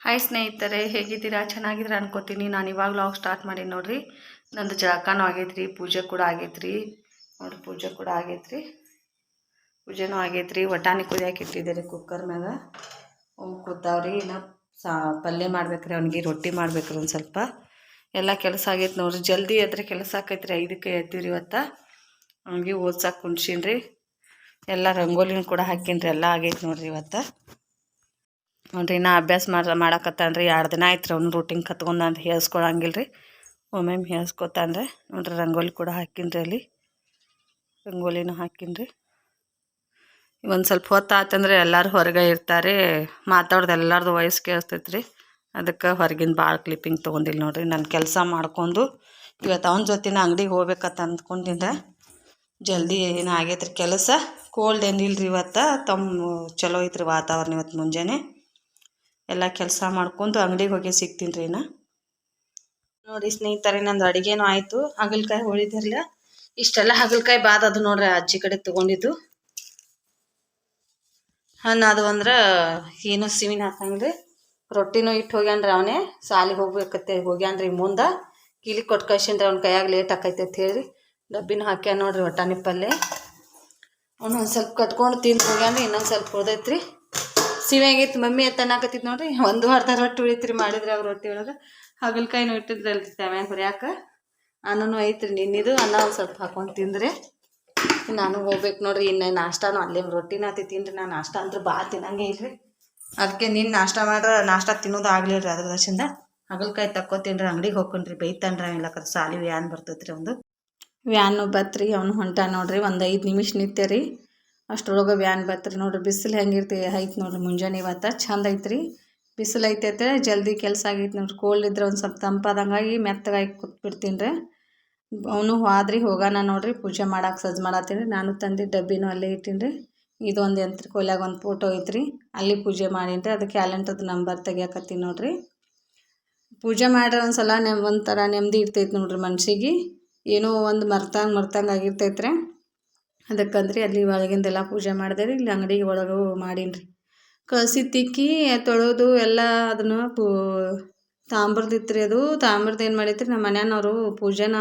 Hi ಸ್ನೇಹಿತರೆ, ಹೇಗಿದ್ದೀರಾ? ಚೆನ್ನಾಗಿದ್ದೀರಾ ಅನ್ಕೋತೀನಿ. ನಾನು ಇವಾಗ ಲಾಗ್ ಸ್ಟಾರ್ಟ್ ಮಾಡೀನಿ ನೋಡಿರಿ. ನಂದು ಜಳಕನೂ ಆಗೈತ್ರಿ, ಪೂಜೆ ಕೂಡ ಆಗೈತ್ರಿ. ನೋಡಿರಿ, ಪೂಜೆ ಕೂಡ ಆಗೈತ್ರಿ. ಪೂಜೆನೂ ಆಗೈತ್ರಿ. ವಟಾಣಿ ಕುದಿಯಾಕೆ ಇಟ್ಟಿದ್ದೀರಿ ಕುಕ್ಕರ್ ಮ್ಯಾಗ. ಕೂತಾವ್ರಿ. ಇನ್ನು ಸಾ, ಪಲ್ಯ ಮಾಡ್ಬೇಕ್ರಿ, ಅವ್ನಿಗೆ ರೊಟ್ಟಿ ಮಾಡ್ಬೇಕ್ರಿ ಒಂದು ಸ್ವಲ್ಪ. ಎಲ್ಲ ಕೆಲಸ ಆಗೈತೆ ನೋಡ್ರಿ. ಜಲ್ದಿ ಎದ್ರೆ ಕೆಲಸ ಆಕೈತ್ರಿ, ಐದಕ್ಕೆ ಎದ್ದೀರಿ ಇವತ್ತು. ಅವ್ನಿಗೆ ಓದ್ಸಕ್ಕೆ ಕುಣ್ಸೀನ್ರಿ ಎಲ್ಲ ರಂಗೋಲಿನೂ ಕೂಡ ಹಾಕಿನ್ರಿ. ಎಲ್ಲ ಆಗೈತೆ ನೋಡ್ರಿ ಇವತ್ತು. ನೋಡ್ರಿ, ನಾ ಅಭ್ಯಾಸ ಮಾಡ, ಮಾಡಕತ್ತಾನ್ರಿ ಎರಡು ದಿನ ಆಯ್ತು ರೀ ಅವ್ನು ರೂಟಿಂಗ್ ಕತ್ಕೊಂಡು ಅಂತ ಹೇಳ್ಸ್ಕೊಳಂಗಿಲ್ಲ ರೀ ಒಮ್ಮೊಮ್ಮೆ ಹೇಳ್ಸ್ಕೊತಾನ್ರಿ ನೋಡ್ರಿ, ರಂಗೋಲಿ ಕೂಡ ಹಾಕಿನ್ರಿ ಅಲ್ಲಿ. ರಂಗೋಲಿನೂ ಹಾಕಿನ್ರಿ. ಒಂದು ಸ್ವಲ್ಪ ಹೊತ್ತು ಆತಂದ್ರೆ ಎಲ್ಲರೂ ಹೊರಗೆ ಇರ್ತಾರೆ. ಮಾತಾಡೋದು ಎಲ್ಲರದು ವಯಸ್ಸು ಕೇಳಿಸ್ತೈತೆ ರೀ ಅದಕ್ಕೆ ಹೊರಗಿನ ಭಾಳ ಕ್ಲಿಪ್ಪಿಂಗ್ ತೊಗೊಂಡಿಲ್ಲ ನೋಡ್ರಿ. ನಾನು ಕೆಲಸ ಮಾಡ್ಕೊಂಡು ಇವತ್ತು ಅವನ ಜೊತೆನ ಅಂಗಡಿಗೆ ಹೋಗ್ಬೇಕಂತ ಅಂದ್ಕೊಂಡಿದ್ದೆ. ಜಲ್ದಿ ಏನು ಆಗೈತೆ ರೀ ಕೆಲಸ? ಕೋಲ್ಡ್ ಏನಿಲ್ಲ ರೀ ಇವತ್ತು? ತಮ್ಮ ಚಲೋ ಐತ್ರಿ ವಾತಾವರಣ ಇವತ್ತು ಮುಂಜಾನೆ. ಎಲ್ಲ ಕೆಲಸ ಮಾಡ್ಕೊಂಡು ಅಂಗಡಿಗೆ ಹೋಗಿ ಸಿಗ್ತೀನಿ ರೀ ನಾ. ನೋಡಿ ಸ್ನೇಹಿತರೆ, ನಂದು ಅಡುಗೆನೂ ಆಯಿತು. ಹಾಗಲಕಾಯಿ ಹೊಳಿದಿರಲಿಲ್ಲ ಇಷ್ಟೆಲ್ಲ ಹಾಗಲಕಾಯಿ ಬಾದ್ ಅದು ನೋಡ್ರಿ ಅಜ್ಜಿ ಕಡೆ ತಗೊಂಡಿದ್ದು. ಹಣ್ಣು ಅದು ಅಂದ್ರೆ ಏನು ಸಿವಿನ ಹಾಕಂಗ್ರಿ. ರೊಟ್ಟಿನೂ ಇಟ್ಟು ಹೋಗ್ಯಾನ್ರಿ ಅವನೇ. ಸಾಲಿಗೆ ಹೋಗ್ಬೇಕತ್ತೆ, ಹೋಗ್ಯಾನ್ರಿ ಮುಂದೆ. ಕೀಲಿ ಕೊಟ್ಟು ಕಳ್ಸೇನ್ರಿ ಅವ್ನ ಕೈಯಾಗ ಲೇಟ್ ಆಕೈತೆ ಅಂತ ಹೇಳಿ ಡಬ್ಬಿನೂ ಹಾಕ್ಯಾನ ನೋಡ್ರಿ ಒಟ್ಟಾಣಿ ಪಲ್ಯ ಅವ್ನು ಒಂದು ಸ್ವಲ್ಪ ಕಟ್ಕೊಂಡು ತಿಂದು ಹೋಗ್ಯಾನ್ರಿ, ಇನ್ನೊಂದು ಸ್ವಲ್ಪ ಉಳ್ದೈತ್ರಿ. ಸಿವಿಯಾಗೈತಿ ಮಮ್ಮಿ ಅಂತ ಅನ್ನಕತ್ತಿದ್ ನೋಡ್ರಿ. ಒಂದು ವಾರದ ರೊಟ್ಟಿ ಉಳಿತ್ರಿ ಮಾಡಿದ್ರಿ ಅವ್ರ ರೊಟ್ಟಿ ಒಳಗೆ. ಹಾಗಲಕಾಯಿನೂ ಇಟ್ಟಿದ್ರಲ್ರಿ ತ್ಯಾಮ್ಯಾಗ ಹುರ್ಯಾಕ ಅನ್ನನೂ ಐತ್ರಿ ನಿನ್ನಿದು. ಅನ್ನ ಒಂದು ಸ್ವಲ್ಪ ಹಾಕೊಂಡು ತಿಂದ್ರೆ. ನಾನು ಹೋಗ್ಬೇಕು ನೋಡ್ರಿ. ಇನ್ನು ನಾಷ್ಟಾನು ಅಲ್ಲಿ ರೊಟ್ಟಿನ ತಿಂತೀನಿ ನಾನು ನಾಷ್ಟ ಅಂದ್ರೆ ಭಾಳ ತಿನ್ನಂಗೆ ಇಲ್ರಿ. ಅದಕ್ಕೆ ನೀನು ನಾಷ್ಟ ಮಾಡ್ರೆ, ನಾಷ್ಟ ತಿನ್ನೋದು ಆಗ್ಲಿಲ್ರಿ ಅದ್ರ ದರ್ಶನದ ಹಗಲ್ಕಾಯಿ ತಕ್ಕೋತೀನಿ ರೀ ಅಂಗಡಿಗೆ ಹೋಗ್ಕೊಂಡ್ರಿ. ಬೈತಾನ್ರ ಇಲ್ಲಕ್ಕ ಸಾಲಿ ವ್ಯಾನ್ ಬರ್ತೈತ್ರಿ ಒಂದು. ವ್ಯಾನು ಬತ್ರಿ, ಅವ್ನು ಹೊಂಟ ನೋಡ್ರಿ. ಒಂದು ಐದು ನಿಮಿಷ ನಿಂತೆ ರೀ ಅಷ್ಟರೊಳಗೆ ವ್ಯಾನ್ ಬತ್ರಿ ನೋಡ್ರಿ, ಬಿಸಿಲು ಹೆಂಗಿರ್ತಿ, ಐತೆ ನೋಡ್ರಿ ಮುಂಜಾನೆ ಇವತ್ತು ಚಂದ ಐತ್ರಿ. ಬಿಸಿಲು ಐತೈತೆ ಜಲ್ದಿ ಕೆಲಸ ಆಗೈತೆ ನೋಡ್ರಿ. ಕೋಲ್ಡ್ ಇದ್ರೆ ಒಂದು ಸ್ವಲ್ಪ ತಂಪಾದಂಗಾಗಿ ಮೆತ್ತಗಾಗಿ ಕೂತ್ಬಿಡ್ತೀನಿ ರೀ ಅವನು ಹೋದ್ರಿ ಹೋಗೋಣ ನೋಡ್ರಿ, ಪೂಜೆ ಮಾಡಕ್ಕೆ ಸಜ್ಜು ಮಾಡತ್ತೀನಿ. ರೀ ನಾನು ತಂದು ಡಬ್ಬಿನೂ ಅಲ್ಲೇ ಇಟ್ಟೀನಿ ರೀ ಇದೊಂದು ಯಂತ್ರ ಕೊಲ್ಯಾಗ ಒಂದು ಫೋಟೋ ಐತ್ರಿ. ಅಲ್ಲಿ ಪೂಜೆ ಮಾಡೀನಿ ರೀ ಅದು ಕ್ಯಾಲೆಂಡರ್ದು ನಂಬರ್ ತೆಗಿಯಾಕತ್ತೀನಿ ನೋಡ್ರಿ. ಪೂಜೆ ಮಾಡ್ರೆ ಒಂದು ಸಲ ನೆಮ್ ಒಂಥರ ನೆಮ್ಮದಿ ಇರ್ತೈತೆ ನೋಡ್ರಿ ಮನ್ಸಿಗೆ. ಏನೋ ಒಂದು ಮರ್ತಂಗೆ ಮರ್ತಂಗೆ ಆಗಿರ್ತೈತೆ ರೀ ಅದಕ್ಕಂದ್ರಿ ಅಲ್ಲಿ ಒಳಗಿಂದೆಲ್ಲ ಪೂಜೆ ಮಾಡಿದೆ ಇಲ್ಲಿ ಅಂಗಡಿ ಒಳಗೆ ಮಾಡೀನಿ ಕಳಸಿ ತಿಕ್ಕಿ, ತೊಳೆದು ಎಲ್ಲ ಅದನ್ನು ಪೂ ತಾಮ್ರದಿತ್ತು ರೀ ಅದು. ತಾಮ್ರದ ಏನು ಮಾಡೈತೆ ರೀ ನಮ್ಮ ಮನೆಯವರು ಪೂಜೆನ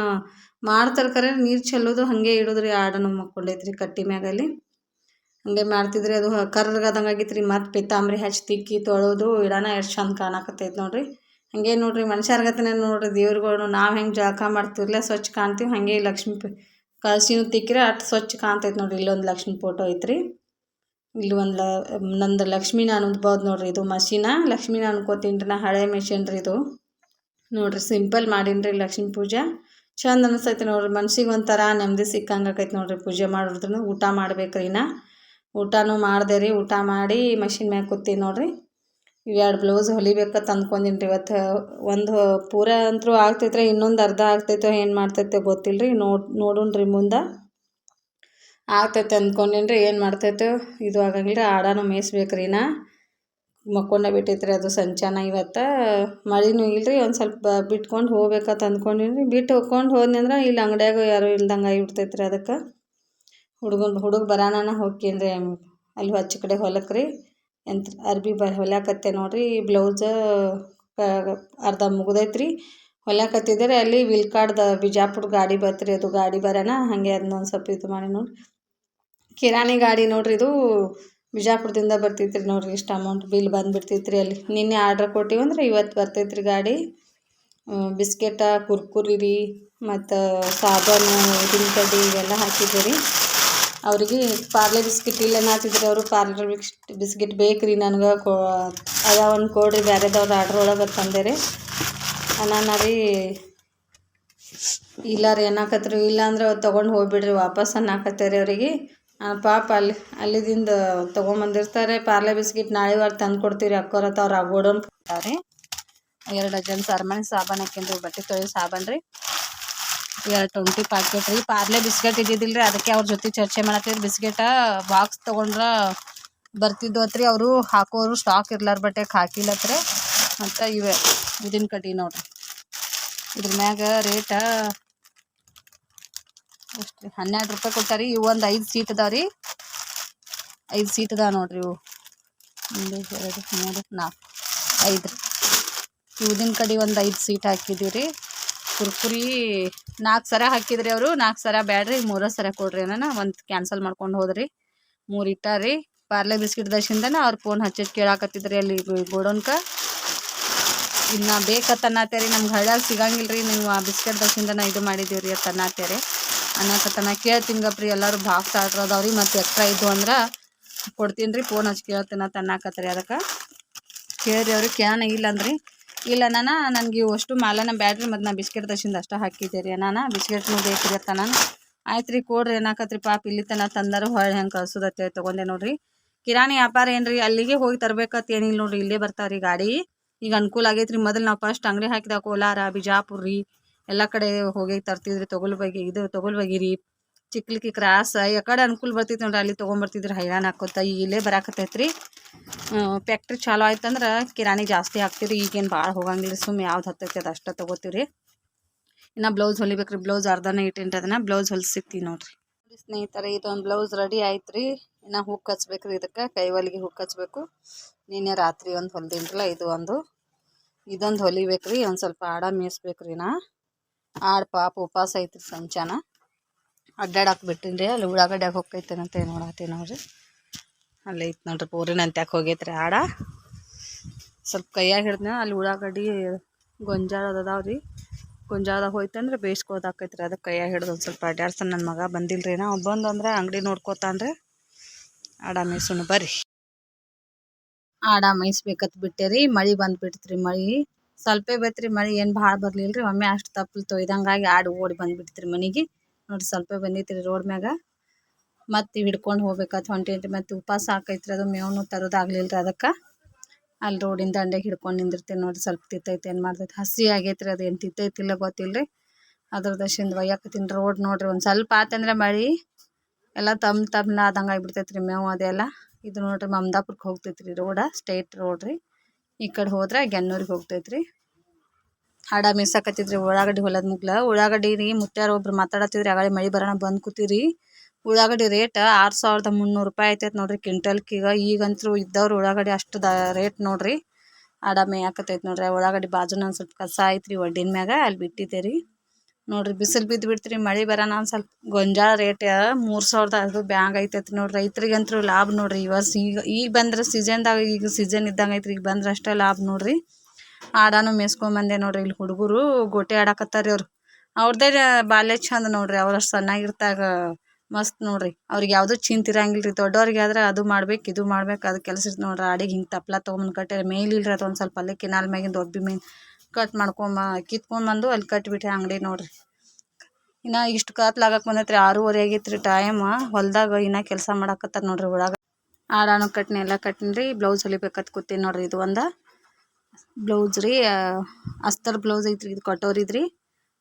ಮಾಡ್ತಾರೆ ಖರೆ ನೀರು ಚೆಲ್ಲೋದು ಹಾಗೆ ಇಡೋದ್ರಿ ರೀ ಮಕ್ಕೊಂಡೈತ್ರಿ ಕಟ್ಟಿ ಮ್ಯಾಗಲ್ಲಿ. ಹಂಗೆ ಮಾಡ್ತಿದ್ರಿ ಅದು, ಕರ್ರಗದಂಗೆ ಆಗಿತ್ತು ರೀ ಮತ್ತು ಪಿತಾಂಬ್ರಿ ಹಚ್ಚಿ ತಿಕ್ಕಿ, ತೊಳೆದು ಇಡೋಣ ಎಷ್ಟು ಚಂದ ಕಾಣಕತ್ತೈತೆ ನೋಡ್ರಿ. ಹಂಗೆ ನೋಡ್ರಿ ಮನುಷ್ಯರ್ಗತನೇ ನೋಡ್ರಿ ದೇವ್ರುಗಳು ನಾವು ಹೆಂಗೆ ಜಳಕ ಮಾಡ್ತಿರ್ಲ, ಸ್ವಚ್ಛ ಕಾಣ್ತೀವಿ, ಹಾಗೆ ಲಕ್ಷ್ಮೀ ಕಳಸಿನೂ ತಿಕ್ಕಿದ್ರೆ ಅಟ್ ಸ್ವಚ್ಛ ಕಾಣ್ತೈತೆ ನೋಡ್ರಿ. ಇಲ್ಲೊಂದು ಲಕ್ಷ್ಮಿ ಫೋಟೋ ಐತ್ರಿ. ಇಲ್ಲಿ ಒಂದು ನಂದು ಲಕ್ಷ್ಮೀನ ಅನ್ಬೋದು ನೋಡ್ರಿ ಇದು ಮಷೀನ. ಲಕ್ಷ್ಮೀನ ಅನ್ಕೋತೀನಿ ರೀ ನಾ ಹಳೆ ಮೆಷಿನ್ ರೀ ಇದು. ನೋಡ್ರಿ ಸಿಂಪಲ್ ಮಾಡೀನಿ ರೀ ಲಕ್ಷ್ಮೀ ಪೂಜೆ. ಚಂದ ಅನಿಸ್ತೈತೆ ನೋಡ್ರಿ. ಮನ್ಸಿಗೆ ಒಂಥರ ನೆಮ್ಮದಿ ಸಿಕ್ಕಂಗೆ ಆಕೈತೆ ನೋಡ್ರಿ ಪೂಜೆ ಮಾಡಿದ್ರು ಊಟ ಮಾಡ್ಬೇಕ್ರಿ ನಾ ಊಟನೂ ಮಾಡಿದೆ ರೀ. ಊಟ ಮಾಡಿ ಮಷಿನ್ ಮ್ಯಾಗ ಕೂತೀನಿ ನೋಡ್ರಿ. ಇವೆರಡು ಬ್ಲೌಸ್ ಹೊಲಿಬೇಕಂತ ಅಂದ್ಕೊಂಡಿನಿ ರೀ ಇವತ್ತು ಒಂದು ಪೂರ ಅಂತೂ ಆಗ್ತೈತ್ರಿ, ಇನ್ನೊಂದು ಅರ್ಧ ಆಗ್ತೈತೋ ಏನು ಮಾಡ್ತೈತೆ ಗೊತ್ತಿಲ್ಲ ರೀ ನೋಡಿ ನೋಡೋಣ ರೀ ಮುಂದೆ. ಆಗ್ತೈತೆ ಅಂದ್ಕೊಂಡೇನಿ ರೀ ಏನು ಮಾಡ್ತೈತೆ. ಇದು ಆಗಂಗಿಲ್ಲ ಆಡಾನು ಮೇಯಿಸ್ಬೇಕು ರೀ ನಾ ಮಕ್ಕೊಂಡ ಬಿಟ್ಟೈತ್ರಿ ಅದು ಸಂಚಾನ ಇವತ್ತು. ಮಳಿನೂ ಇಲ್ಲ ರೀ ಒಂದು ಸ್ವಲ್ಪ ಬಿಟ್ಕೊಂಡು ಹೋಗ್ಬೇಕಂತ ಅಂದ್ಕೊಂಡೀನಿ ಬಿಟ್ಟು ಹೋಗ್ಕೊಂಡು ಹೋದ್ನಿ ಅಂದ್ರೆ ಇಲ್ಲಿ ಅಂಗಡಿಯಾಗ ಯಾರೂ ಇಲ್ದಂಗೆ ಆಗಿಬಿಡ್ತೈತೆ ರೀ ಅದಕ್ಕೆ. ಹುಡುಗನ, ಹುಡುಗ ಬರಾನ ಹೋಗ್ತೀನಿ ರೀ ಅಲ್ಲಿ ಹಚ್ಚ ಕಡೆ ಹೊಲಕ್ಕೆ ರೀ ಎಂತ ಅರ್ಬಿ ಬ, ಹೊಲ್ಯಾಕತ್ತೆ ನೋಡ್ರಿ. ಬ್ಲೌಸ ಅರ್ಧ ಮುಗಿದೈತ್ರಿ. ಹೊಲ್ಯಾಕತ್ತಿದ್ದಾರೆ ಅಲ್ಲಿ ವಿಲ್ಕಾಡ್ದ ಬಿಜಾಪುರ ಗಾಡಿ ಬತ್ರಿ. ಅದು ಗಾಡಿ ಬರೋಣ ಹಾಗೆ ಅದನ್ನ ಒಂದು ಸ್ವಲ್ಪ ಇದು ಮಾಡಿ ನೋಡಿ ಕಿರಾಣಿ ಗಾಡಿ ನೋಡ್ರಿ ಇದು. ಬಿಜಾಪುರದಿಂದ ಬರ್ತೈತ್ರಿ ನೋಡ್ರಿ. ಇಷ್ಟು ಅಮೌಂಟ್ ಬಿಲ್ ಬಂದುಬಿಡ್ತೈತ್ರಿ ಅಲ್ಲಿ. ನಿನ್ನೆ ಆರ್ಡ್ರ್ ಕೊಟ್ಟಿವಂದ್ರೆ ಇವತ್ತು ಬರ್ತೈತ್ರಿ ಗಾಡಿ. ಬಿಸ್ಕೆಟ, ಕುರ್ಕುರಿ ರೀ, ಮತ್ತು ಸಾಬೂನು ಉದ್ದಿನ ಕಡ್ಡಿ ಇವೆಲ್ಲ ಹಾಕಿದ್ದೆ ರೀ. ಅವ್ರಿಗೆ ಪಾರ್ಲೆ ಬಿಸ್ಕಿಟ್ ಇಲ್ಲ ಅನ್ನತ್ತಿದ್ರು ಅವರು ಪಾರ್ಲೆ ಬಿಸ್ ಬಿಸ್ಕಿಟ್ ಬೇಕು ರೀ ನನಗೆ. ಕೋ, ಅದ ಒಂದು ಕೊಡ್ರಿ ಬೇರೆದವ್ರು ಆರ್ಡ್ರ್ ಒಳಗೆ ತಂದೆ ರೀ ರೀ ಇಲ್ಲ ರೀ ಏನಾಕತ್ರಿ ಇಲ್ಲ ಅಂದ್ರೆ ತೊಗೊಂಡು ಹೋಗ್ಬಿಡ್ರಿ, ವಾಪಸ್ ಅನ್ನಕತ್ತಾರೆ ಅವರಿಗೆ. ಪಾಪ ಅಲ್ಲಿ, ಅಲ್ಲಿದಿಂದ ತೊಗೊಂಬಂದಿರ್ತಾರೆ ಪಾರ್ಲೆ ಬಿಸ್ಕಿಟ್ ನಾಳೆ ವಾರ ತಂದು ಕೊಡ್ತೀವಿ ರೀ ಅಕ್ಕೋರತ್ತ ಅವ್ರು ಗೋಡೌನ್ ಕೊಡ್ತಾರೆ ಎರಡು ಡಜನ್ ಸರ್ಮನೆ ಸಾಬಾನು ಹಾಕಿನ್ರಿ ಬಟ್ಟೆ ತೊಳೆಯೋ ಸಾಬನ್ ರೀ ಎರಡು ಟ್ವೆಂಟಿ ಪ್ಯಾಕೆಟ್ ರೀ. ಪಾರ್ಲೆ ಬಿಸ್ಕೆಟ್ ಇದ್ದಿದ್ದಿಲ್ಲ ರೀ ಅದಕ್ಕೆ ಅವ್ರ ಜೊತೆ ಚರ್ಚೆ ಮಾಡತ್ತೀವಿ ಬಿಸ್ಕೆಟ ಬಾಕ್ಸ್ ತೊಗೊಂಡ್ರೆ ಬರ್ತಿದ್ವತ್ರಿ ಅವರು. ಹಾಕೋರು ಸ್ಟಾಕ್ ಇರ್ಲಾರ ಬಟ್ಟೆ ಹಾಕಿಲ್ಲತ್ರಿ. ಮತ್ತು ಇವೆ. ಇದನ್ನ ಕಡ್ಡಿ ನೋಡ್ರಿ. ಇದ್ರ ಮ್ಯಾಗ ರೇಟ ಎಷ್ಟು ರೀ ಹನ್ನೆರಡು ರೂಪಾಯಿ ಕೊಟ್ಟಾರಿ. ಇವು ಒಂದು ಐದು ಸೀಟ್ ಅದಾವ ರೀ. ಐದು ಸೀಟ್ ಅದಾವ ನೋಡ್ರಿ ಇವು. ಒಂದು, ಎರಡು, ಮೂರು, ನಾಲ್ಕು, ಐದು ರೀ. ಇವ್ದಿನ ಕಡೆ ಒಂದು ಐದು ಸೀಟ್ ಹಾಕಿದ್ದೀವಿ ರೀ ಕುರ್ಕುರಿ ನಾಲ್ಕು ಸರ ಹಾಕಿದ್ರಿ ಅವರು. ನಾಲ್ಕು ಸರ ಬ್ಯಾಡ್ರಿ, ಮೂರೇ ಸರ ಕೊಡ್ರಿ ಅನ್ನ ಒಂದು ಕ್ಯಾನ್ಸಲ್ ಮಾಡ್ಕೊಂಡು ಹೋದ್ರಿ. ಮೂರು ಇಟ್ಟಾರಿ ಪಾರ್ಲೆ ಬಿಸ್ಕಿಟ್ ದರ್ಶಿಂದನ ಅವ್ರು ಫೋನ್ ಹಚ್ಚಿಟ್ಟು ಕೇಳಾಕತ್ತಿದ್ರಿ ಅಲ್ಲಿ ಗೋಡೌನ್ಕ. ಇನ್ನು ಬೇಕತ್ತನ್ನತ್ತೇರಿ ನಮ್ಗೆ ಹಳ್ಳಾಗ ಸಿಗಂಗಿಲ್ಲ ರೀ ನೀವು ಆ ಬಿಸ್ಕೆಟ್ ದರ್ಶಿಂದನ ಇದು ಮಾಡಿದ್ದೀವಿ ರೀ ಅಂತ ಅನ್ನತ್ತೇರಿ ಅನ್ನಕತ್ತನ ಕೇಳ್ತೀನಿ ಗಪ್ರಿ. ಎಲ್ಲರೂ ಆರ್ಡ್ರ್ ಅದಾವ್ರಿ. ಮತ್ತು ಎಕ್ಸ್ಟ್ರಾ ಇದ್ದು ಅಂದ್ರೆ ಕೊಡ್ತೀನಿ ರೀ ಫೋನ್ ಹಚ್ಚಿ ಕೇಳ್ತೀನಿ ಅಂತ ಅನ್ನಕತ್ತರಿ ಅದಕ್ಕೆ ಕೇಳ್ರಿ ಅವ್ರಿಗೆ ಇಲ್ಲ ಅಂದ್ರಿ. ಇಲ್ಲ ನಾನು, ನನಗೆ ಅಷ್ಟು ಮಾಲನ ಬ್ಯಾಡ್ರಿ, ಮತ್ತು ನಾ ಬಿಸ್ಕೆಟ್ ತಸಿಂದ ಅಷ್ಟೇ ಹಾಕಿದ್ದೆ ರೀ ನಾನು ಬಿಸ್ಕೆಟ್ನು ಬೇಕ್ರಿ ಅಂತ ನಾನು. ಆಯ್ತು ರೀ ಕೊಡ್ರಿ, ಏನಾಕತ್ರಿ ಪಾಪ, ಇಲ್ಲಿ ತನ ತಂದಾರ ಹೊಳ್ಳಿ ಹೆಂಗೆ ಕಳ್ಸೋದತ್ತೆ ತೊಗೊಂಡೆ ನೋಡ್ರಿ. ಕಿರಾಣಿ ವ್ಯಾಪಾರ ಏನು ರೀ ಅಲ್ಲಿಗೆ ಹೋಗಿ ತರಬೇಕತ್ತ ಏನಿಲ್ಲ ನೋಡ್ರಿ, ಇಲ್ಲೇ ಬರ್ತಾವ್ರಿ ಗಾಡಿ. ಈಗ ಅನುಕೂಲ ಆಗೈತ್ರಿ, ಮೊದಲು ನಾವು ಫಸ್ಟ್ ಅಂಗಡಿ ಹಾಕಿದಾಗ ಕೋಲಾರ, ಬಿಜಾಪುರ ರೀ, ಎಲ್ಲ ಕಡೆ ಹೋಗಿ ತರ್ತಿದ್ರಿ ತೊಗೊಳ್ಬಗಿ ಇದು ತೊಗೊಳ್ಬಗಿರಿ ಚಿಕ್ಲಿಕ್ಕಿ ಕ್ರಾಸ್, ಯಾಕಡೆ ಅನುಕೂಲ ಬರ್ತಿತ್ತು ನೋಡ್ರಿ, ಅಲ್ಲಿ ತೊಗೊಂಬರ್ತಿದ್ರು ಹೈರಾಣ ಹಾಕೋತ ಈಗ ಇಲ್ಲೇ ಬರಾಕತ್ತೈತ್ರಿ. ಫ್ಯಾಕ್ಟ್ರಿ ಚಾಲು ಆಯ್ತಂದ್ರೆ ಕಿರಾಣಿ ಜಾಸ್ತಿ ಹಾಕ್ತೀರಿ ಈಗೇನು ಭಾಳ ಹೋಗಂಗಿಲ್ಲ ಸುಮ್ಮ ಯಾವ್ದು ಹತ್ತೈತಿ ಅದು ಅಷ್ಟೇ ತೊಗೋತೀವಿ ಇನ್ನು ಬ್ಲೌಸ್ ಹೊಲಿಬೇಕ್ರಿ ಬ್ಲೌಸ್ ಅರ್ಧನೇ ಇಟ್ಟಿಂಟು ಅದನ್ನ ಬ್ಲೌಸ್ ಹೊಲಿಸಿಕ್ತೀವಿ ನೋಡ್ರಿ. ನೋಡಿ ಸ್ನೇಹಿತರೆ, ಇದೊಂದು ಬ್ಲೌಸ್ ರೆಡಿ ಆಯ್ತು ರೀ ಇನ್ನು ಹುಕ್ ಹಚ್ಬೇಕ್ರಿ ಇದಕ್ಕೆ ಕೈ ಹೊಲಿಗೆ ಹುಕ್ ಹಚ್ಬೇಕು. ನಿನ್ನೆ ರಾತ್ರಿ ಒಂದು ಹೊಲ್ದಿನ್ರಲ್ಲ, ಇದು ಒಂದು. ಇದೊಂದು ಹೊಲಿಬೇಕ್ರಿ, ಒಂದು ಸ್ವಲ್ಪ ಆಡ ಮೇಯಿಸ್ಬೇಕ್ರಿ ನಾ. ಆಡ್ ಪಾಪ ಉಪವಾಸ ಐತ್ರಿ ಸಂಚಾನ. ಅಡ್ಡಾಡಕ್ಕೆ ಬಿಟ್ಟಿನಿ ರೀ ಅಲ್ಲಿ ಉಳ್ಳಾಗಡ್ಡೆ ಹೋಗ್ತೈತೇನಂತ ಏನು ನೋಡತ್ತೀನಿ ನೋಡ್ರಿ ಅಲ್ಲಿ ಐತೆ ನೋಡ್ರಿ ಪೂರಿನ ಅಂತ್ಯಾಕೆ ಹೋಗೈತ್ರಿ ಆಡ. ಸ್ವಲ್ಪ ಕೈಯಾಗ ಹಿಡ್ದ ಅಲ್ಲಿ ಉಳ್ಳಾಗಡ್ಡಿ ಗೊಂಜಾಳದ ಅದಾವ ರೀ ಗೊಂಜಾಳದಾಗ ಹೋಯ್ತಂದ್ರೆ ಬೇಯಿಸ್ಕೋದಾಕೈತ್ರಿ ಅದಕ್ಕೆ ಕೈಯಾಗ ಹಿಡ್ದು ಒಂದು ಸ್ವಲ್ಪ ಅಡ್ಡಾಡ್ತಾನೆ ನನ್ನ ಮಗ ಬಂದಿಲ್ಲ ರೀ ನಾ ಬಂದು ಅಂದ್ರೆ ಅಂಗಡಿ ನೋಡ್ಕೋತಾನ್ರಿ. ಆಡ ಮೇಯ್ಸೋಣ ಬರ್ರಿ. ಆಡ ಮೇಯ್ಸ್ಬೇಕತ್ ಬಿಟ್ಟೆ ರೀ ಮಳೆ ಬಂದ್ಬಿಡ್ತ್ರಿ ಮಳೆ. ಸ್ವಲ್ಪೇ ಬೈತ್ರಿ ಮಳೆ. ಏನು ಭಾಳ ಬರಲಿಲ್ಲ ರೀ ಒಮ್ಮೆ ಅಷ್ಟು ತಪ್ಪಲು ತೊಯ್ದಂಗಾಗಿ ಆಡು ಓಡಿ ಬಂದ್ಬಿಡ್ತ್ರಿ ಮನೆಗೆ. ನೋಡಿ ಸ್ವಲ್ಪ ಬಂದೈತ್ರಿ ರೋಡ್ ಮ್ಯಾಗ. ಮತ್ತೆ ಹಿಡ್ಕೊಂಡು ಹೋಗ್ಬೇಕತ್ ಹೊಂಟೇನ್ರಿ. ಮತ್ತೆ ಉಪಾಸ ಹಾಕೈತ್ರಿ. ಅದು ಮೇವನು ತರೋದಾಗ್ಲಿಲ್ಲ ರೀ ಅದಕ್ಕೆ. ಅಲ್ಲಿ ರೋಡಿನ ದಂಡೆಗೆ ಹಿಡ್ಕೊಂಡು ನಿಂದಿರ್ತೀನಿ ನೋಡಿ ಸ್ವಲ್ಪ ತಿತ್ತೈತೆ, ಏನು ಮಾಡ್ತೈತೆ. ಹಸಿ ಆಗೈತ್ರಿ ಅದು. ಏನು ತಿತ್ತೈತಿಲ್ಲ ಗೊತ್ತಿಲ್ಲ ರೀ ಅದ್ರ ದಶಿಂದ ಒಯ್ಯಾಕತ್ತೀನಿ ರೋಡ್ ನೋಡ್ರಿ. ಒಂದು ಸ್ವಲ್ಪ ಆತಂದ್ರೆ ಮಳೆ ಎಲ್ಲ ತಮ್ಮ ತಮ್ಮನ ಆದಂಗೆ ಆಗ್ಬಿಡ್ತೈತೆ ರೀ ಮೇವು ಅದೆಲ್ಲ. ಇದು ನೋಡ್ರಿ ಮಮದಾಪುರಕ್ಕೆ ಹೋಗ್ತೈತ್ರಿ ರೋಡ. ಸ್ಟೇಟ್ ರೋಡ್ ರೀ ಈ ಕಡೆ ಹೋದ್ರೆ ಗೆನ್ನೂರಿಗೆ ಹೋಗ್ತೈತೆ ರೀ ಹಾಡ ಮೀಸಾಕತ್ತಿದ್ರಿ ಉಳ್ಳಾಗಡ್ಡಿ ಹೊಲದ ಮುಗ್ಲ. ಉಳ್ಳಾಗಡ್ಡಿ ರೀ, ಮುತ್ಯಾರ ಒಬ್ರು ಮಾತಾಡತ್ತಿದ್ರಿ ಆಗಾಳೆ ಮಳಿ ಬರೋಣ ಬಂದು ಕೂತೀರಿ. ಉಳ್ಳಾಗಡ್ಡಿ ರೇಟ್ ಆರು ಸಾವಿರದ ಮುನ್ನೂರು ರೂಪಾಯಿ ಆಯ್ತೈತೆ ನೋಡ್ರಿ ಕ್ವಿಂಟಲ್ಕೀಗ. ಈಗಂತೂ ಇದ್ದವ್ರು ಉಳ್ಳಾಗಡ್ಡಿ ಅಷ್ಟು ದ ರೇಟ್ ನೋಡ್ರಿ. ಆಡ ಮೇಯಾಕತ್ತೈತೆ ನೋಡ್ರಿ ಉಳ್ಳಾಗಡ್ಡಿ ಬಾಜುನ ಒಂದು ಸ್ವಲ್ಪ ಕಸ ಐತ್ರಿ ಒಡ್ಡಿನ ಮ್ಯಾಗ, ಅಲ್ಲಿ ಬಿಟ್ಟಿದ್ದೆ ರೀ ನೋಡ್ರಿ ಬಿಸಿಲು ಬಿದ್ದು ಬಿಡ್ತೀರಿ, ಮಳೆ ಬರೋಣ ಒಂದು ಸ್ವಲ್ಪ ಗೊಂಜಾಳ ರೇಟ್ ಮೂರು ಸಾವಿರದ ಅದು ಬ್ಯಾಂಗ್ ಐತೈತಿ ನೋಡ್ರಿ. ರೈತರಿಗಂತೂ ಲಾಭ ನೋಡ್ರಿ ವರ್ಷ ಈಗ ಈಗ ಬಂದ್ರೆ ಸೀಸನ್ದಾಗ ಈಗ ಸೀಸನ್ ಇದ್ದಂಗೆ ಐತ್ರಿ, ಈಗ ಬಂದ್ರೆ ಅಷ್ಟೇ ಲಾಭ ನೋಡ್ರಿ. ಆಡಾನು ಮೇಯ್ಸ್ಕೊಂಬಂದೆ ನೋಡ್ರಿ ಇಲ್ಲಿ ಹುಡುಗರು ಗೋಟೆ ಆಡಕತ್ತಾರೆ ಅವ್ರು. ಅವ್ರದ್ದೇ ಬಾಲ್ಯ ಚಂದ ನೋಡ್ರಿ, ಅವ್ರು ಅಷ್ಟು ಸಣ್ಣಾಗಿರ್ತಾಗ ಮಸ್ತ್ ನೋಡ್ರಿ. ಅವ್ರಿಗೆ ಯಾವುದೂ ಚಿಂತಿರಂಗಿಲ್ಲ ರೀ ದೊಡ್ಡವ್ರಿಗೆ ಆದ್ರೆ ಅದು ಮಾಡ್ಬೇಕು, ಇದು ಮಾಡ್ಬೇಕು, ಅದು ಕೆಲಸ ಇರ್ತದೆ ನೋಡ್ರಿ. ಆಡಿಗೆ ಹಿಂಗೆ ತಪ್ಲ ತೊಗೊಂಬಂದು ಕಟ್ಟಿ ಮೇಲಿಲ್ರಿ ಅದು ಒಂದು ಸ್ವಲ್ಪ ಅಲ್ಲೇ ಕಿನಾಲ್ ಮ್ಯಾಗಿಂದ ಒಬ್ಬಿ ಮೀನು ಕಟ್ ಮಾಡ್ಕೊಂಬ, ಕಿತ್ಕೊಂಬಂದು ಅಲ್ಲಿ ಕಟ್ಬಿಟ್ಟೆ ಅಂಗಡಿ ನೋಡ್ರಿ. ಇನ್ನು ಇಷ್ಟು ಕತ್ಲಾಗಕ್ಕೆ ಬಂದೈತ್ರಿ, ಆರೂವರೆ ಆಗೈತೆ ರೀ ಟೈಮ್ ಹೊಲ್ದಾಗ ಇನ್ನೂ ಕೆಲಸ ಮಾಡಾಕತ್ತಾರ ನೋಡ್ರಿ ಒಳಗೆ. ಆಡಾನು ಕಟ್ನಿ, ಎಲ್ಲ ಕಟ್ನಿ ರೀ ಬ್ಲೌಸ್ ಹೊಲಿಬೇಕತ್ ಕೂತೀನಿ ನೋಡ್ರಿ ಇದು ಒಂದು. ಬ್ಲೌಸ್ ರೀ ಅಸ್ತರ್ ಬ್ಲೌಸ್ ಐತ್ರಿ, ಇದು ಕಟೋರಿದ್ರಿ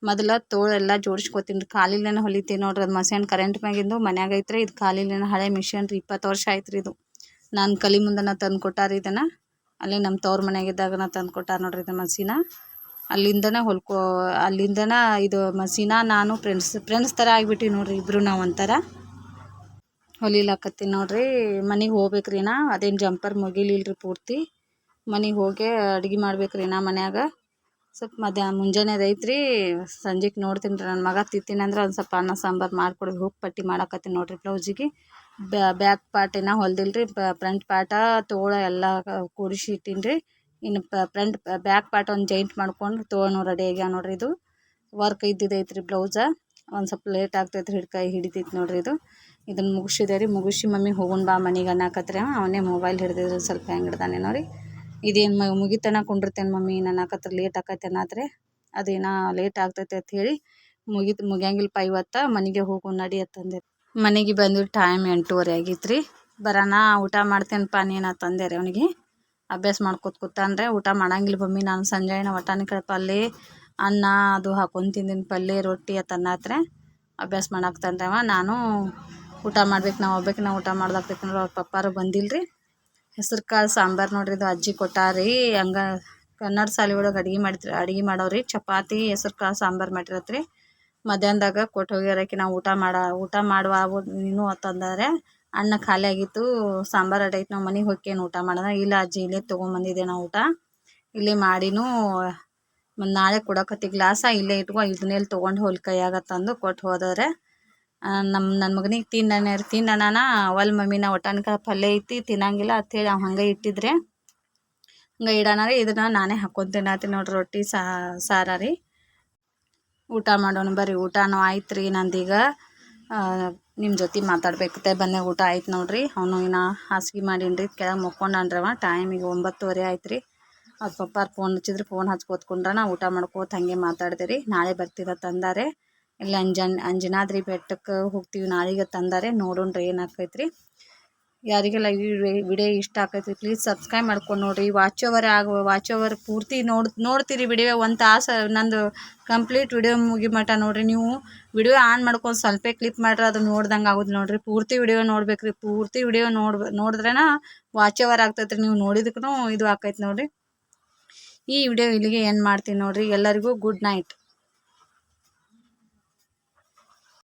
ಮೊದಲ ತೋಳೆಲ್ಲ ಜೋಡಿಸ್ಕೊತೀನಿ ರೀ. ಕಾಲಿಲೇನ ಹೊಲಿತೀನಿ ನೋಡ್ರಿ, ಅದು ಮಸೇನ್ ಕರೆಂಟ್ ಮ್ಯಾಗಿಂದು ಮನ್ಯಾಗ ಐತ್ರಿ, ಇದು ಕಾಲಿಲೇನ ಹಳೆ ಮಿಷನ್ ರೀ, ಇಪ್ಪತ್ತು ವರ್ಷ ಆಯ್ತು ರೀ ಇದು. ನಾನು ಕಲಿ ಮುಂದನ ತಂದು ಕೊಟ್ಟಾರ ಇದನ್ನು. ಅಲ್ಲಿ ನಮ್ಮ ತವ್ರ ಮನೆಯಾಗಿದ್ದಾಗನ ತಂದು ಕೊಟ್ಟಾರ ನೋಡ್ರಿ ಇದು ಮಸೀನ. ಅಲ್ಲಿಂದನೇ ಹೊಲ್ಕೋ, ಅಲ್ಲಿಂದನ ಇದು ಮಸೀನ ನಾನು ಫ್ರೆಂಡ್ಸ್ ಫ್ರೆಂಡ್ಸ್ ಥರ ಆಗಿಬಿಟ್ಟು ನೋಡ್ರಿ ಇಬ್ಬರು ನಾವು ಒಂಥರ. ಹೊಲಿಲಾಕತ್ತೀನಿ ನೋಡ್ರಿ, ಮನೆಗೆ ಹೋಗ್ಬೇಕ್ರಿ ನಾ. ಅದೇನು ಜಂಪರ್ ಮುಗಿಲಿಲ್ಲ ರೀ ಪೂರ್ತಿ. ಮನೆಗೆ ಹೋಗೇ ಅಡ್ಗೆ ಮಾಡ್ಬೇಕು ರೀ ನಾ ಮನ್ಯಾಗ. ಸ್ವಲ್ಪ ಮಧ್ಯಾಹ್ನ ಮುಂಜಾನೆದು ಐತ್ರಿ ಸಂಜೆಗೆ ನೋಡ್ತೀನಿ ರೀ ನನ್ನ ಮಗ ತಿಂತೀನಿ ಅಂದ್ರೆ ಒಂದು ಸ್ವಲ್ಪ ಅನ್ನ ಸಾಂಬಾರು ಮಾಡಿಕೊಡಿ ಹುಕ್ ಪಟ್ಟಿ ಮಾಡಾಕತ್ತೀನಿ ನೋಡಿರಿ ಬ್ಲೌಸಿಗೆ. ಬ್ಯಾಕ್ ಪಾರ್ಟ್ ಹೊಲ್ದಿಲ್ಲ ರೀ ಫ್ರಂಟ್ ಪಾರ್ಟ ತೋಳ ಎಲ್ಲ ಕೂಡಿಸಿ ಇಟ್ಟೀನಿ ರೀ. ಇನ್ನು ಫ್ರಂಟ್ ಬ್ಯಾಕ್ ಪಾರ್ಟ್ ಒಂದು ಜಾಯಿಂಟ್ ಮಾಡ್ಕೊಂಡು ತೋಳನು ರೆಡಿ ಆಗ್ಯಾವ ನೋಡ್ರಿ ಇದು. ವರ್ಕ್ ಇದ್ದಿದ್ದೈತೆ ರೀ ಬ್ಲೌಸ, ಒಂದು ಸ್ವಲ್ಪ ಲೇಟ್ ಆಗ್ತೈತೆ ರೀ ಹಿಡ್ಕೈ ಹಿಡಿತೈತೆ ನೋಡ್ರಿ ಇದು. ಇದನ್ನು ಮುಗಿಸಿದೆ ರೀ, ಮುಗಿಸಿ ಮಮ್ಮಿ ಹೋಗೋಣ ಬಾ ಮನೆಗೆ ಅನ್ನಕತ್ರಿ. ಅವನೇ ಮೊಬೈಲ್ ಹಿಡ್ದಿದ್ರು ಸ್ವಲ್ಪ ಹೆಂಗೆ ಹಿಡ್ದಾನೆ ನೋಡಿ ಇದೇನು ಮ, ಮುಗಿತನ ಕುಂಡಿರ್ತೇನೆ ಮಮ್ಮಿ ನಾನು ಆಕತ್ರ ಲೇಟ್ ಆಕೈತೆ ಅನ್ನತ್ರೆ ಅದೇನೋ ಲೇಟ್ ಆಗ್ತೈತೆ ಅಂತ ಹೇಳಿ ಮುಗಿತು ಮುಗಿಯಂಗಿಲ್ಲಪ್ಪ ಇವತ್ತು ಮನೆಗೆ ಹೋಗು, ನಡಿ ಅಂತಂದೆ ಮನೆಗೆ ಬಂದು ಟೈಮ್ ಎಂಟೂವರೆ ಆಗಿತ್ತು ರೀ ಬರೋಣ ಊಟ ಮಾಡ್ತೇನಪ್ಪ ನೀನು ತಂದೆ ರೀ ಅವನಿಗೆ. ಅಭ್ಯಾಸ ಮಾಡ್ಕೊತ ಕೂತಾನ್ರೆ ಊಟ ಮಾಡಂಗಿಲ್ಲ ಮಮ್ಮಿ, ನಾನು ಸಂಜೆನ ವಟಾಣಿ ಕಾಳು ಪಲ್ಯ ಅನ್ನ ಅದು ಹಾಕೊಂಡು ತಿಂದಿನ ಪಲ್ಯ ರೊಟ್ಟಿ ಅಂತ ಅನ್ನತ್ರೆ ಅಭ್ಯಾಸ ಮಾಡಾಕ್ತಾನ್ರವ ನಾನು ಊಟ ಮಾಡ್ಬೇಕು, ನಾವು ಹೋಗ್ಬೇಕು ನಾವು ಊಟ ಮಾಡ್ದಾಗ್ತೈತೆ ಅವ್ರ ಪಪ್ಪಾರು ಬಂದಿಲ್ಲ ರೀ ಹೆಸ್ರು ಕಾಳು ಸಾಂಬಾರು ನೋಡ್ರಿ, ಇದು ಅಜ್ಜಿ ಕೊಟ್ಟಾರಿ. ಹಂಗ ಕನ್ನಡ ಶಾಲೆ ಒಳಗೆ ಅಡುಗೆ ಮಾಡಿದ್ರಿ ಅಡ್ಗೆ ಮಾಡೋರಿ ಚಪಾತಿ, ಹೆಸ್ರು ಕಾಳು ಸಾಂಬಾರು ಮಾಡಿರತ್ರಿ. ಮಧ್ಯಾಹ್ನದಾಗ ಕೊಟ್ಟು ಹೋಗ್ಯಾರಕಿ ನಾವು ಊಟ ಮಾಡ, ಊಟ ಮಾಡುವ ನೀನು ಅಂತಂದರೆ ಅಣ್ಣ ಖಾಲಿ ಆಗಿತ್ತು, ಸಾಂಬಾರು ಅಡೈತೆ ನಾವು ಮನೆಗೆ ಹೋಗ್ಕೇನು ಊಟ ಮಾಡೋಣ ಇಲ್ಲ ಅಜ್ಜಿ, ಇಲ್ಲೇ ತೊಗೊಂಬಂದಿದ್ದೆ ನಾವು ಊಟ. ಇಲ್ಲಿ ಮಾಡಿನೂ ನಾಳೆ ಕೊಡಕತ್ತಿ, ಗ್ಲಾಸ ಇಲ್ಲೇ ಇಟ್ಕೊ ಇದನ್ನೆಲ್ಲಿ ತೊಗೊಂಡು ಹೋಲ್ ಕೈಯಾಗ ತಂದು ಕೊಟ್ಟು ಹೋದರೆ ನಮ್ಮ ನನ್ನ ಮಗನಿಗೆ ತಿನ್ನಣ ತಿನ್ನಣ್ಣ ಒಲ್ ಮಮ್ಮಿ ನಾ ಒಟ್ಟಾನ್ಕ ಪಲ್ಯ ಐತಿ ತಿನ್ನಂಗಿಲ್ಲ ಅಂತೇಳಿ ಅವ ಹಂಗೆ ಇಟ್ಟಿದ್ರೆ. ಹಂಗೆ ಇಡೋಣ ರೀ, ಇದನ್ನ ನಾನೇ ಹಾಕ್ಕೊಂಡು ತಿನ್ನತ್ತೀನಿ ನೋಡ್ರಿ ರೊಟ್ಟಿ ಸಾರ ರೀ. ಊಟ ಮಾಡೋಣ ಬರ್ರಿ, ಊಟನೂ ಆಯ್ತು ರೀ ನಂದೀಗ. ನಿಮ್ಮ ಜೊತೆ ಮಾತಾಡ್ಬೇಕತ್ತೆ ಬನ್ನಿ ಊಟ ಆಯ್ತು ನೋಡ್ರಿ. ಅವನು ಇನ್ನು ಹಾಸಿಗೆ ಮಾಡೀನಿ ರೀ ಕೆಳಗೆ ಮುಕ್ಕೊಂಡನ್ರವ, ಟೈಮಿಗೆ ಒಂಬತ್ತುವರೆ ಆಯ್ತು ರೀ. ಅವ್ರ ಪಪ್ಪಾರು ಫೋನ್ ಹಚ್ಚಿದ್ರೆ ಫೋನ್ ಹಚ್ಕೋತ್ಕೊಂಡ್ರ ನಾ ಊಟ ಮಾಡ್ಕೋತ ಹಾಗೆ ಮಾತಾಡ್ದೆ ರೀ. ನಾಳೆ ಬರ್ತೀರ ತಂದಾರೆ. ಇಲ್ಲಿ ಅಂಜನ್, ಅಂಜನಾದ್ರಿ ಬೆಟ್ಟಕ್ಕೆ ಹೋಗ್ತೀವಿ. ನಾಳೆಗೆ ತಂದಾರೆ. ನೋಡೋಣ ರೀ ಏನಾಕೈತೆ ರೀ ಯಾರಿಗೆಲ್ಲ ಈ ವಿಡಿಯೋ ಇಷ್ಟ ಆಕೈತಿ ಪ್ಲೀಸ್ ಸಬ್ಸ್ಕ್ರೈಬ್ ಮಾಡ್ಕೊಂಡು ನೋಡಿರಿ. ವಾಚ್ ಓವರ್ ಆಗ ವಾಚ್ ಓವರ್ ಪೂರ್ತಿ ನೋಡ್, ನೋಡ್ತೀರಿ ವಿಡಿಯೋ. ಒಂದು ತಾಸು, ನಂದು ಕಂಪ್ಲೀಟ್ ವಿಡಿಯೋ ಮುಗಿ ಮಟ್ಟ ನೋಡಿರಿ ನೀವು. ವಿಡಿಯೋ ಆನ್ ಮಾಡ್ಕೊಂಡು ಸ್ವಲ್ಪ ಕ್ಲಿಪ್ ಮಾಡ್ರೆ ಅದು ನೋಡ್ದಂಗೆ ಆಗೋದು ನೋಡಿರಿ. ಪೂರ್ತಿ ವಿಡಿಯೋ ನೋಡ್ಬೇಕು ಪೂರ್ತಿ ವಿಡಿಯೋ ನೋಡ್ ನೋಡಿದ್ರೇನ ವಾಚ್ ಓವರ್ ಆಗ್ತೈತೆ ನೀವು ನೋಡಿದಕ್ಕೂ ಇದು ಆಕೈತೆ ನೋಡಿರಿ. ಈ ವಿಡಿಯೋ ಇಲ್ಲಿಗೆ ಏನು ಮಾಡ್ತೀನಿ ನೋಡಿರಿ. ಎಲ್ಲರಿಗೂ ಗುಡ್ ನೈಟ್